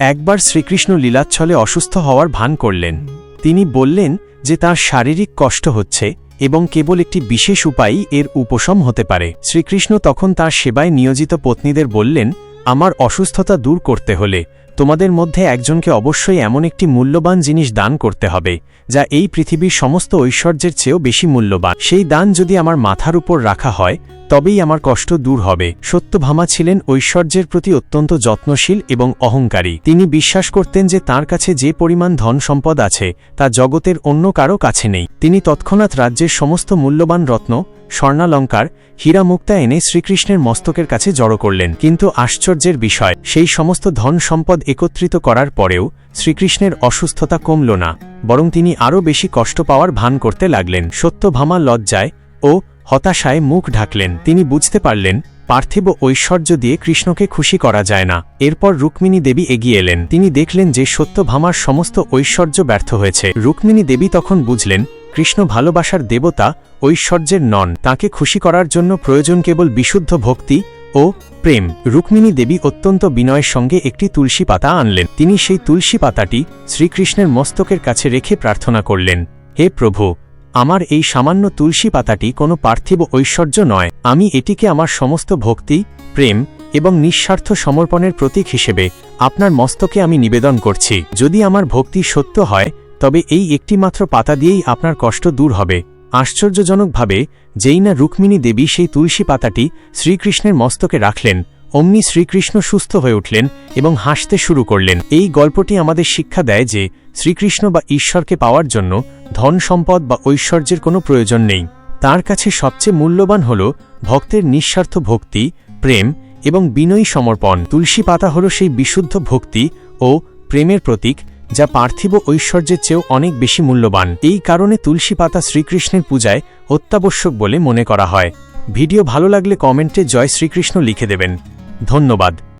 একবার শ্রীকৃষ্ণ লীলাচ্ছলে অসুস্থ হওয়ার ভান করলেন। তিনি বললেন যে তার শারীরিক কষ্ট হচ্ছে এবং কেবল একটি বিশেষ উপায়ই এর উপশম হতে পারে। শ্রীকৃষ্ণ তখন তার সেবায় নিয়োজিত পত্নীদের বললেন, আমার অসুস্থতা দূর করতে হলে তোমাদের মধ্যে একজনকে অবশ্যই এমন একটি মূল্যবান জিনিস দান করতে হবে, যা এই পৃথিবীর সমস্ত ঐশ্বর্যের চেয়েও বেশি মূল্যবান। সেই দান যদি আমার মাথার উপর রাখা হয় তবেই আমার কষ্ট দূর হবে। সত্যভামা ছিলেন ঐশ্বর্যের প্রতি অত্যন্ত যত্নশীল এবং অহংকারী। তিনি বিশ্বাস করতেন যে তার কাছে যে পরিমাণ ধন সম্পদ আছে, তা জগতের অন্য কারও কাছে নেই। তিনি তৎক্ষণাৎ রাজ্যের সমস্ত মূল্যবান রত্ন, স্বর্ণালঙ্কার হীরা মুক্তা এনে শ্রীকৃষ্ণের মস্তকের কাছে জড়ো করলেন। কিন্তু আশ্চর্যের বিষয়, সেই সমস্ত ধন সম্পদ একত্রিত করার পরেও শ্রীকৃষ্ণের অসুস্থতা কমল না, বরং তিনি আরও বেশি কষ্ট পাওয়ার ভান করতে লাগলেন। সত্যভামা লজ্জায় ও হতাশায় মুখ ঢাকলেন। তিনি বুঝতে পারলেন, পার্থিব ঐশ্বর্য দিয়ে কৃষ্ণকে খুশি করা যায় না। এরপর রুক্মিণী দেবী এগিয়ে এলেন। তিনি দেখলেন যে সত্যভামার সমস্ত ঐশ্বর্য ব্যর্থ হয়েছে। রুক্মিণী দেবী তখন বুঝলেন, কৃষ্ণ ভালোবাসার দেবতা ঐশ্বর্যের নন। তাকে খুশি করার জন্য প্রয়োজন কেবল বিশুদ্ধ ভক্তি ও প্রেম। রুক্মিণী দেবী অত্যন্ত বিনয়ের সঙ্গে একটি তুলসী পাতা আনলেন। তিনি সেই তুলসী পাতাটি শ্রীকৃষ্ণের মস্তকের কাছে রেখে প্রার্থনা করলেন, হে প্রভু আমার এই সামান্য তুলসী পাতাটি কোনো পার্থিব ঐশ্বর্য নয়। আমি এটিকে আমার সমস্ত ভক্তি, প্রেম এবং নিঃস্বার্থ সমর্পণের প্রতীক হিসেবে আপনার মস্তকে আমি নিবেদন করছি। যদি আমার ভক্তি সত্য হয়, তবে এই একটিমাত্র পাতা দিয়েই আপনার কষ্ট দূর হবে। আশ্চর্যজনকভাবে, যেই না রুক্মিণী দেবী সেই তুলসী পাতাটি শ্রীকৃষ্ণের মস্তকে রাখলেন অমনি শ্রীকৃষ্ণ সুস্থ হয়ে উঠলেন এবং হাসতে শুরু করলেন। এই গল্পটি আমাদের শিক্ষা দেয় যে শ্রীকৃষ্ণ বা ঈশ্বরকে পাওয়ার জন্য ধন সম্পদ বা ঐশ্বর্যের কোনো প্রয়োজন নেই। তার কাছে সবচেয়ে মূল্যবান হল ভক্তের নিঃস্বার্থ ভক্তি, প্রেম এবং বিনয়ী সমর্পণ। তুলসী পাতা হল সেই বিশুদ্ধ ভক্তি ও প্রেমের প্রতীক যা পার্থিব ঐশ্বর্যের চেয়েও অনেক বেশি মূল্যবান। এই কারণে তুলসী পাতা শ্রীকৃষ্ণের পূজায় অত্যাবশ্যক বলে মনে করা হয়। ভিডিও ভালো লাগলে কমেন্টে জয় শ্রীকৃষ্ণ লিখে দেবেন। ধন্যবাদ।